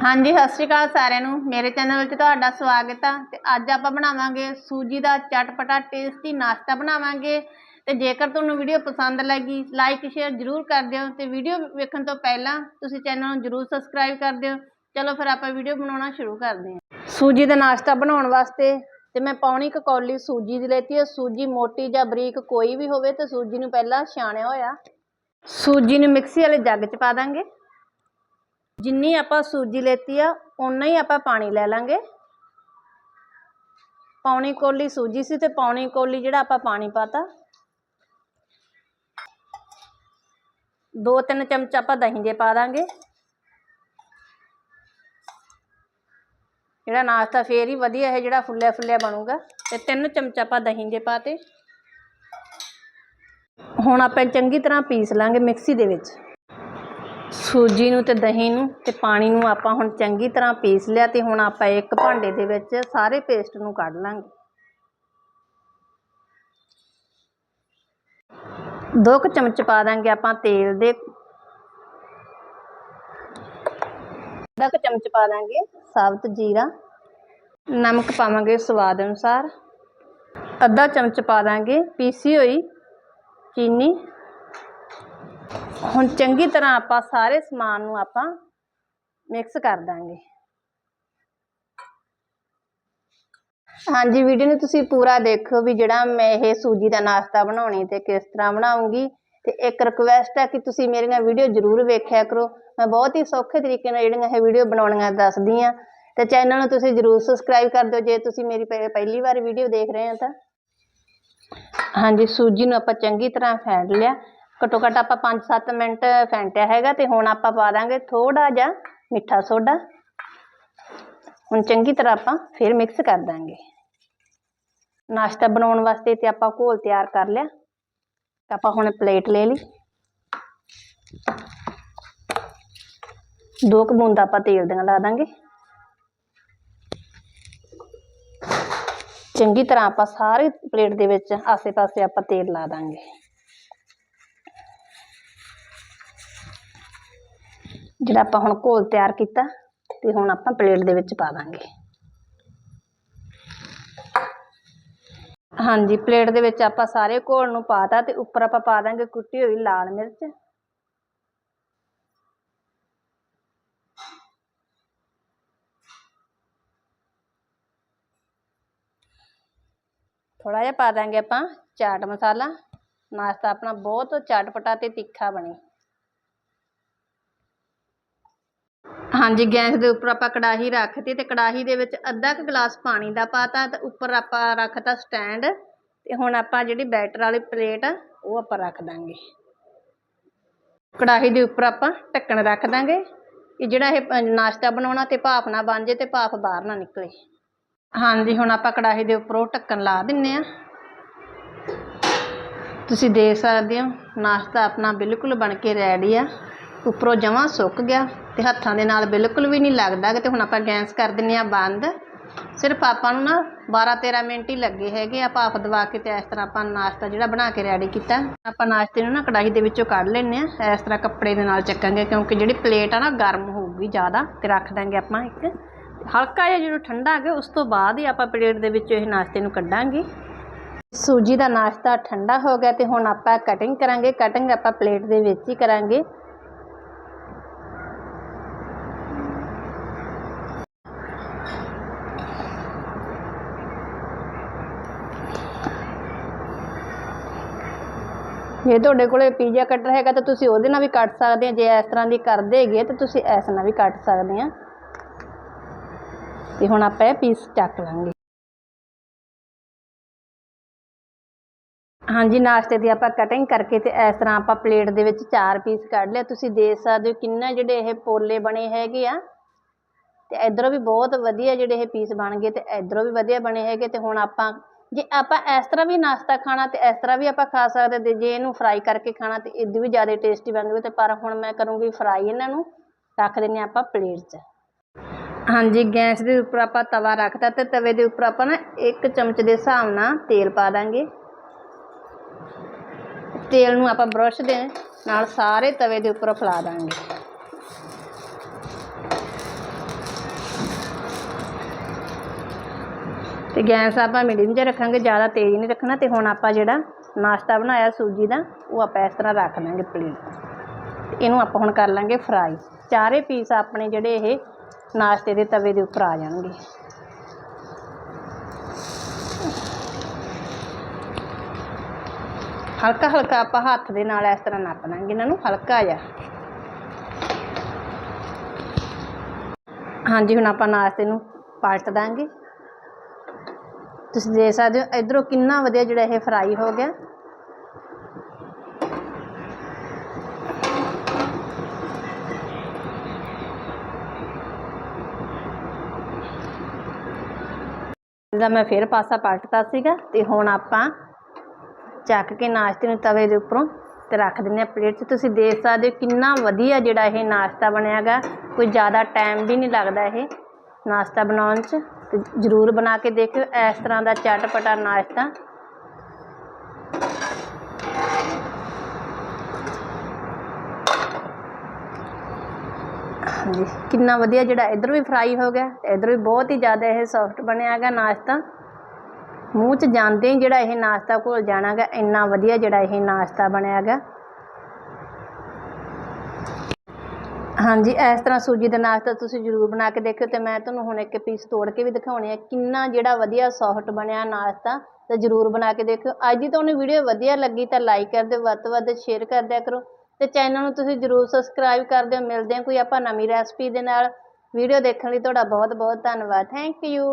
ਹਾਂਜੀ, ਸਤਿ ਸ਼੍ਰੀ ਅਕਾਲ ਸਾਰਿਆਂ ਨੂੰ। ਮੇਰੇ ਚੈਨਲ ਵਿੱਚ ਤੁਹਾਡਾ ਸਵਾਗਤ ਆ ਤੇ ਅੱਜ ਆਪਾਂ ਬਣਾਵਾਂਗੇ ਸੂਜੀ ਦਾ ਚਟਪਟਾ ਟੇਸਟੀ ਨਾਸ਼ਤਾ ਬਣਾਵਾਂਗੇ। ਤੇ ਜੇਕਰ ਤੁਹਾਨੂੰ ਵੀਡੀਓ ਪਸੰਦ ਲੱਗੀ, ਲਾਈਕ, ਸ਼ੇਅਰ ਜਰੂਰ ਕਰ ਦਿਓ ਤੇ ਵੀਡੀਓ ਵੇਖਣ ਤੋਂ ਪਹਿਲਾਂ ਤੁਸੀਂ ਚੈਨਲ ਨੂੰ ਜਰੂਰ ਸਬਸਕ੍ਰਾਈਬ ਕਰ ਦਿਓ। ਚਲੋ ਫਿਰ ਆਪਾਂ ਵੀਡੀਓ ਬਣਾਉਣਾ ਸ਼ੁਰੂ ਕਰਦੇ ਹਾਂ। ਸੂਜੀ ਦਾ ਨਾਸ਼ਤਾ ਬਣਾਉਣ ਵਾਸਤੇ ਤੇ ਮੈਂ ਪੌਣੀ ਕੁ ਕੌਲੀ ਸੂਜੀ ਦੀ ਲੈਤੀ ਹੈ ਸੂਜੀ ਮੋਟੀ ਜਾਂ ਬਰੀਕ ਕੋਈ ਵੀ ਹੋਵੇ ਤੇ ਸੂਜੀ ਨੂੰ ਪਹਿਲਾਂ ਛਾਣਿਆ ਹੋਇਆ। ਸੂਜੀ ਨੂੰ ਮਿਕਸੀ ਵਾਲੇ ਜੱਗ 'ਚ ਪਾ ਦਾਂਗੇ। ਜਿੰਨੀ ਆਪਾਂ ਸੂਜੀ ਲੈਤੀ ਆ ਉਨਾ ਹੀ ਆਪਾਂ ਪਾਣੀ ਲੈ ਲਾਂਗੇ। ਪੌਣੀ ਕੋਲੀ ਸੂਜੀ ਸੀ ਤੇ ਪੌਣੀ ਕੋਲੀ ਜਿਹੜਾ ਆਪਾਂ ਪਾਣੀ ਪਾਤਾ। ਦੋ ਤਿੰਨ ਚਮਚ ਆਪਾਂ ਦਹੀਂ ਦੇ ਪਾ ਦਾਂਗੇ। ਜਿਹੜਾ ਨਾਸ਼ਤਾ ਫੇਰ ਹੀ ਵਧੀਆ ਹੈ ਜਿਹੜਾ ਫੁੱਲਿਆ ਫੁੱਲਿਆ ਬਣੂਗਾ। ਤੇ ਤਿੰਨ ਚਮਚ ਆਪਾਂ ਦਹੀਂ ਦੇ ਪਾਤੇ। ਹੁਣ ਆਪਾਂ ਚੰਗੀ ਤਰ੍ਹਾਂ ਪੀਸ ਲਾਂਗੇ ਮਿਕਸੀ ਦੇ ਵਿੱਚ। ਸੂਜੀ ਨੂੰ ਤੇ ਦਹੀਂ ਨੂੰ ਤੇ ਪਾਣੀ ਨੂੰ ਆਪਾਂ ਹੁਣ ਚੰਗੀ ਤਰ੍ਹਾਂ ਪੀਸ ਲਿਆ ਤੇ ਹੁਣ ਆਪਾਂ ਇੱਕ ਭਾਂਡੇ ਦੇ ਵਿੱਚ ਸਾਰੇ ਪੇਸਟ ਨੂੰ ਕੱਢ ਲਾਂਗੇ। ਦੋ ਕੁ ਚਮਚ ਪਾ ਦਾਂਗੇ ਆਪਾਂ ਤੇਲ ਦੇ। ਅੱਧਾ ਕੁ ਚਮਚ ਪਾ ਦਾਂਗੇ ਸਾਬਤ ਜੀਰਾ। ਨਮਕ ਪਾਵਾਂਗੇ ਸਵਾਦ ਅਨੁਸਾਰ। ਅੱਧਾ ਚਮਚ ਪਾ ਦਾਂਗੇ ਪੀਸੀ ਹੋਈ ਚੀਨੀ। ਹੁਣ ਚੰਗੀ ਤਰ੍ਹਾਂ ਆਪਾਂ ਸਾਰੇ ਸਮਾਨ ਨੂੰ ਆਪਾਂ ਮਿਕਸ ਕਰ ਦਾਂਗੇ। ਹਾਂਜੀ, ਵੀਡੀਓ ਨੂੰ ਤੁਸੀਂ ਪੂਰਾ ਦੇਖੋ ਵੀ ਜਿਹੜਾ ਮੈਂ ਇਹ ਸੂਜੀ ਦਾ ਨਾਸ਼ਤਾ ਬਣਾਉਣੀ ਤੇ ਕਿਸ ਤਰ੍ਹਾਂ ਬਣਾਉਂਗੀ। ਤੇ ਇੱਕ ਰਿਕੁਐਸਟ ਹੈ ਕਿ ਤੁਸੀਂ ਮੇਰੀਆਂ ਵੀਡੀਓ ਜ਼ਰੂਰ ਵੇਖਿਆ ਕਰੋ। ਮੈਂ ਬਹੁਤ ਹੀ ਸੌਖੇ ਤਰੀਕੇ ਨਾਲ ਜਿਹੜੀਆਂ ਇਹ ਵੀਡੀਓ ਬਣਾਉਣੀਆਂ ਦੱਸਦੀ ਆ ਤੇ ਚੈਨਲ ਨੂੰ ਤੁਸੀਂ ਜ਼ਰੂਰ ਸਬਸਕ੍ਰਾਈਬ ਕਰ ਦਿਓ। ਜੇ ਤੁਸੀਂ ਮੇਰੀ ਪਹਿਲੀ ਵਾਰ ਵੀਡੀਓ ਦੇਖ ਰਹੇ ਹੋ ਤਾਂ। ਹਾਂਜੀ, ਸੂਜੀ ਨੂੰ ਆਪਾਂ ਚੰਗੀ ਤਰ੍ਹਾਂ ਫੈਂਟ ਲਿਆ। ਘੱਟੋ ਘੱਟ ਆਪਾਂ 5-7 ਮਿੰਟ ਫੈਂਟਿਆ ਹੈਗਾ ਤੇ ਹੁਣ ਆਪਾਂ ਪਾ ਦਾਂਗੇ ਥੋੜਾ ਜਿਹਾ ਮਿੱਠਾ ਸੋਡਾ। ਹੁਣ ਚੰਗੀ ਤਰ੍ਹਾਂ ਆਪਾਂ ਫਿਰ ਮਿਕਸ ਕਰ ਦਾਂਗੇ। ਨਾਸ਼ਤਾ ਬਣਾਉਣ ਵਾਸਤੇ ਤੇ ਆਪਾਂ ਘੋਲ ਤਿਆਰ ਕਰ ਲਿਆ। ਤਾਂ ਆਪਾਂ ਹੁਣ ਪਲੇਟ ਲੈ ਲਈ। ਦੋ ਕੁ ਬੂੰਦ ਆਪਾਂ ਤੇਲ ਦੀਆਂ ਲਾ ਦਾਂਗੇ। ਚੰਗੀ ਤਰ੍ਹਾਂ ਆਪਾਂ ਸਾਰੇ ਪਲੇਟ ਦੇ ਵਿੱਚ ਆਸੇ-ਪਾਸੇ ਆਪਾਂ ਤੇਲ ਲਾ ਦਾਂਗੇ। ਜਿਹੜਾ ਆਪਾਂ ਹੁਣ ਘੋਲ ਤਿਆਰ ਕੀਤਾ ਤੇ ਹੁਣ ਆਪਾਂ ਪਲੇਟ ਦੇ ਵਿੱਚ ਪਾ ਦਾਂਗੇ। ਹਾਂਜੀ, ਪਲੇਟ ਦੇ ਵਿੱਚ ਆਪਾਂ ਸਾਰੇ ਘੋਲ ਨੂੰ ਪਾਤਾ ਤੇ ਉੱਪਰ ਆਪਾਂ ਪਾ ਦਾਂਗੇ ਕੁੱਟੀ ਹੋਈ ਲਾਲ ਮਿਰਚ। ਥੋੜਾ ਜਿਹਾ ਪਾ ਦਾਂਗੇ ਆਪਾਂ ਚਾਟ ਮਸਾਲਾ। ਨਾਸ਼ਤਾ ਆਪਣਾ ਬਹੁਤ ਚਟਪਟਾ ਤੇ ਤਿੱਖਾ ਬਣੇ। ਹਾਂਜੀ, ਗੈਸ ਦੇ ਉੱਪਰ ਆਪਾਂ ਕੜਾਹੀ ਰੱਖਤੀ ਤੇ ਕੜਾਹੀ ਦੇ ਵਿੱਚ ਅੱਧਾ ਕੁ ਗਲਾਸ ਪਾਣੀ ਦਾ ਪਾਤਾ ਤੇ ਉੱਪਰ ਆਪਾਂ ਰੱਖਤਾ ਸਟੈਂਡ ਤੇ ਹੁਣ ਆਪਾਂ ਜਿਹੜੀ ਬੈਟਰ ਵਾਲੀ ਪਲੇਟ ਆ, ਉਹ ਆਪਾਂ ਰੱਖ ਦਾਂਗੇ। ਕੜਾਹੀ ਦੇ ਉੱਪਰ ਆਪਾਂ ਢੱਕਣ ਰੱਖ ਦਾਂਗੇ। ਕਿ ਜਿਹੜਾ ਇਹ ਨਾਸ਼ਤਾ ਬਣਾਉਣਾ ਤੇ ਭਾਫ ਨਾ ਬਣ ਜੇ ਤੇ ਭਾਫ ਬਾਹਰ ਨਾ ਨਿਕਲੇ। ਹਾਂਜੀ, ਹੁਣ ਆਪਾਂ ਕੜਾਹੀ ਦੇ ਉੱਪਰ ਉਹ ਢੱਕਣ ਲਾ ਦਿੰਨੇ ਆ। ਤੁਸੀਂ ਦੇਖ ਸਕਦੇ ਹੋ, ਨਾਸ਼ਤਾ ਆਪਣਾ ਬਿਲਕੁਲ ਬਣ ਕੇ ਰੈਡੀ ਆ। ਉੱਪਰੋਂ ਜਮਾਂ ਸੁੱਕ ਗਿਆ ਤੇ ਹੱਥਾਂ ਦੇ ਨਾਲ ਬਿਲਕੁਲ ਵੀ ਨਹੀਂ ਲੱਗਦਾ ਕਿ ਤੇ ਹੁਣ ਆਪਾਂ ਗੈਸ ਕਰ ਦਿੰਨੇ ਆ ਬੰਦ। ਸਿਰਫ ਆਪਾਂ ਨੂੰ ਨਾ 12 13 ਮਿੰਟ ਹੀ ਲੱਗੇ ਹੈਗੇ ਆ ਭਾਫ ਦਵਾ ਕੇ ਤੇ ਇਸ ਤਰ੍ਹਾਂ ਆਪਾਂ ਨਾਸ਼ਤਾ ਜਿਹੜਾ ਬਣਾ ਕੇ ਰੈਡੀ ਕੀਤਾ। ਆਪਾਂ ਨਾਸ਼ਤੇ ਨੂੰ ਨਾ ਕੜਾਹੀ ਦੇ ਵਿੱਚੋਂ ਕੱਢ ਲੈਣੇ ਆ ਇਸ ਤਰ੍ਹਾਂ ਕੱਪੜੇ ਦੇ ਨਾਲ ਚੱਕਾਂਗੇ ਕਿਉਂਕਿ ਜਿਹੜੀ ਪਲੇਟ ਆ ਨਾ ਗਰਮ ਹੋਊਗੀ ਜ਼ਿਆਦਾ ਤੇ ਰੱਖ ਦਾਂਗੇ ਆਪਾਂ ਇੱਕ। ਹਲਕਾ ਜਿਹਾ ਜਦੋਂ ਠੰਡਾ ਆ ਉਸ ਤੋਂ ਬਾਅਦ ਹੀ ਆਪਾਂ ਪਲੇਟ ਦੇ ਵਿੱਚੋਂ ਇਹ ਨਾਸ਼ਤੇ ਨੂੰ ਕੱਢਾਂਗੇ। ਸੂਜੀ ਦਾ ਨਾਸ਼ਤਾ ਠੰਡਾ ਹੋ ਗਿਆ ਤੇ ਹੁਣ ਆਪਾਂ ਕਟਿੰਗ ਕਰਾਂਗੇ। ਕਟਿੰਗ ਆਪਾਂ ਪਲੇਟ ਦੇ ਵਿੱਚ ਹੀ ਕਰਾਂਗੇ। ਜੇ ਤੁਹਾਡੇ ਕੋਲੇ ਪੀਜ਼ਾ ਕਟਰ ਹੈਗਾ ਤਾਂ ਤੁਸੀਂ ਉਹਦੇ ਨਾਲ ਵੀ ਕੱਟ ਸਕਦੇ ਆ। ਜੇ ਇਸ ਤਰ੍ਹਾਂ ਦੀ ਕਰਦੇ ਹੈਗੇ ਤਾਂ ਤੁਸੀਂ ਇਸ ਨਾਲ ਵੀ ਕੱਟ ਸਕਦੇ ਆ। ਤੇ ਹੁਣ ਆਪਾਂ ਇਹ ਪੀਸ ਚੱਕ ਲਾਂਗੇ। ਹਾਂਜੀ, ਨਾਸ਼ਤੇ ਦੀ ਆਪਾਂ ਕਟਿੰਗ ਕਰਕੇ ਤੇ ਇਸ ਤਰ੍ਹਾਂ ਆਪਾਂ ਪਲੇਟ ਦੇ ਵਿੱਚ ਚਾਰ ਪੀਸ ਕੱਢ ਲਿਆ ਤੁਸੀਂ ਦੇਖ ਸਕਦੇ ਹੋ ਕਿੰਨਾ ਜਿਹੜੇ ਇਹ ਪੋਲੇ ਬਣੇ ਹੈਗੇ ਆ। ਤੇ ਇਧਰੋਂ ਵੀ ਬਹੁਤ ਵਧੀਆ ਜਿਹੜੇ ਇਹ ਪੀਸ ਬਣ ਗਏ ਤੇ ਇਧਰੋਂ ਵੀ ਵਧੀਆ ਬਣੇ ਹੈਗੇ। ਤੇ ਹੁਣ ਆਪਾਂ ਜੇ ਆਪਾਂ ਇਸ ਤਰ੍ਹਾਂ ਵੀ ਨਾਸ਼ਤਾ ਖਾਣਾ ਤੇ ਇਸ ਤਰ੍ਹਾਂ ਵੀ ਆਪਾਂ ਖਾ ਸਕਦੇ ਤੇ ਜੇ ਇਹਨੂੰ ਫਰਾਈ ਕਰਕੇ ਖਾਣਾ ਤੇ ਇਹਦੀ ਵੀ ਜ਼ਿਆਦਾ ਟੇਸਟੀ ਬਣੂਗੀ ਤੇ ਪਰ ਹੁਣ ਮੈਂ ਕਰੂੰਗੀ ਫਰਾਈ ਇਹਨਾਂ ਨੂੰ, ਰੱਖ ਦਿੰਨੇ ਆਪਾਂ ਪਲੇਟ 'ਚ। ਹਾਂਜੀ, ਗੈਸ ਦੇ ਉੱਪਰ ਆਪਾਂ ਤਵਾ ਰੱਖਤਾ ਤੇ ਤਵੇ ਦੇ ਉੱਪਰ ਆਪਾਂ ਨਾ ਇੱਕ ਚਮਚ ਦੇ ਹਿਸਾਬ ਨਾਲ ਤੇਲ ਪਾ ਦਾਂਗੇ। ਤੇਲ ਨੂੰ ਆਪਾਂ ਬਰਸ਼ ਦੇ ਨਾਲ ਸਾਰੇ ਤਵੇ ਦੇ ਉੱਪਰ ਫੈਲਾ ਦਾਂਗੇ। ਤੇ ਗੈਸ ਆਪਾਂ ਮੀਡੀਅਮ 'ਚ ਰੱਖਾਂਗੇ, ਜ਼ਿਆਦਾ ਤੇਜ਼ ਨਹੀਂ ਰੱਖਣਾ ਤੇ ਹੁਣ ਆਪਾਂ ਜਿਹੜਾ ਨਾਸ਼ਤਾ ਬਣਾਇਆ ਸੂਜੀ ਦਾ, ਉਹ ਆਪਾਂ ਇਸ ਤਰ੍ਹਾਂ ਰੱਖ ਲਾਂਗੇ ਪਲੇਟ ਇਹਨੂੰ ਆਪਾਂ ਹੁਣ ਕਰ ਲਾਂਗੇ ਫਰਾਈ ਚਾਰੇ ਪੀਸ ਆਪਣੇ ਜਿਹੜੇ ਇਹ ਨਾਸ਼ਤੇ ਦੇ ਤਵੇ ਦੇ ਉੱਪਰ ਆ ਜਾਣਗੇ। ਹਲਕਾ ਹਲਕਾ ਆਪਾਂ ਹੱਥ ਦੇ ਨਾਲ ਇਸ ਤਰ੍ਹਾਂ ਨੱਪ ਦਾਂਗੇ ਇਹਨਾਂ ਨੂੰ ਹਲਕਾ ਜਿਹਾ। ਹਾਂਜੀ, ਹੁਣ ਆਪਾਂ ਨਾਸ਼ਤੇ ਨੂੰ ਪਲਟ ਦਾਂਗੇ। ਤੁਸੀਂ ਦੇਖ ਸਕਦੇ ਹੋ, ਇਧਰੋਂ ਕਿੰਨਾ ਵਧੀਆ ਜਿਹੜਾ ਇਹ ਫਰਾਈ ਹੋ ਗਿਆ। ਇਹਦਾ ਮੈਂ ਫਿਰ ਪਾਸਾ ਪਲਟਤਾ ਸੀਗਾ, ਤੇ ਹੁਣ ਆਪਾਂ ਚੱਕ ਕੇ ਨਾਸ਼ਤੇ ਨੂੰ ਤਵੇ ਦੇ ਉੱਪਰੋਂ ਤੇ ਰੱਖ ਦਿੰਦੇ ਆ ਪਲੇਟ 'ਚ। ਤੁਸੀਂ ਦੇਖ ਸਕਦੇ ਹੋ ਕਿੰਨਾ ਵਧੀਆ ਜਿਹੜਾ ਇਹ ਨਾਸ਼ਤਾ ਬਣਿਆਗਾ ਕੋਈ ਜ਼ਿਆਦਾ ਟਾਈਮ ਵੀ ਨਹੀਂ ਲੱਗਦਾ ਇਹ ਨਾਸ਼ਤਾ ਬਣਾਉਣ 'ਚ। ਤੇ ਜ਼ਰੂਰ ਬਣਾ ਕੇ ਦੇਖਿਓ ਇਸ ਤਰ੍ਹਾਂ ਦਾ ਚਟਪਟਾ ਨਾਸ਼ਤਾ ਹਾਂਜੀ ਕਿੰਨਾ ਵਧੀਆ ਜਿਹੜਾ ਇਧਰ ਵੀ ਫਰਾਈ ਹੋ ਗਿਆ ਤੇ ਇਧਰ ਵੀ ਬਹੁਤ ਹੀ ਜ਼ਿਆਦਾ ਇਹ ਸੌਫਟ ਬਣਿਆ ਹੈਗਾ ਨਾਸ਼ਤਾ ਮੂੰਹ 'ਚ ਜਾਂਦੇ ਹੀ ਜਿਹੜਾ ਇਹ ਨਾਸ਼ਤਾ ਘੁਲ ਜਾਣਾਗਾ ਇੰਨਾ ਵਧੀਆ ਜਿਹੜਾ ਇਹ ਨਾਸ਼ਤਾ ਬਣਿਆ ਹੈਗਾ ਹਾਂਜੀ, ਇਸ ਤਰ੍ਹਾਂ ਸੂਜੀ ਦਾ ਨਾਸ਼ਤਾ ਤੁਸੀਂ ਜ਼ਰੂਰ ਬਣਾ ਕੇ ਦੇਖਿਓ ਤੇ ਮੈਂ ਤੁਹਾਨੂੰ ਹੁਣ ਇੱਕ ਪੀਸ ਤੋੜ ਕੇ ਵੀ ਦਿਖਾਉਣੇ ਆ ਕਿੰਨਾ ਜਿਹੜਾ ਵਧੀਆ ਸੌਫਟ ਬਣਿਆ ਨਾਸ਼ਤਾ, ਤੇ ਜ਼ਰੂਰ ਬਣਾ ਕੇ ਦੇਖਿਓ। ਅੱਜ ਦੀ ਤੁਹਾਨੂੰ ਵੀਡੀਓ ਵਧੀਆ ਲੱਗੀ ਤਾਂ ਲਾਈਕ ਕਰ ਦਿਓ, ਵੱਧ ਤੋਂ ਵੱਧ ਸ਼ੇਅਰ ਕਰ ਦਿਆ ਕਰੋ ਤੇ ਚੈਨਲ ਨੂੰ ਤੁਸੀਂ ਜ਼ਰੂਰ ਸਬਸਕ੍ਰਾਈਬ ਕਰ ਦਿਓ। ਮਿਲਦੇ ਹਾਂ ਕੋਈ ਆਪਾਂ ਨਵੀਂ ਰੈਸਪੀ ਦੇ ਨਾਲ। ਵੀਡੀਓ ਦੇਖਣ ਲਈ ਤੁਹਾਡਾ ਬਹੁਤ ਬਹੁਤ ਧੰਨਵਾਦ। Thank you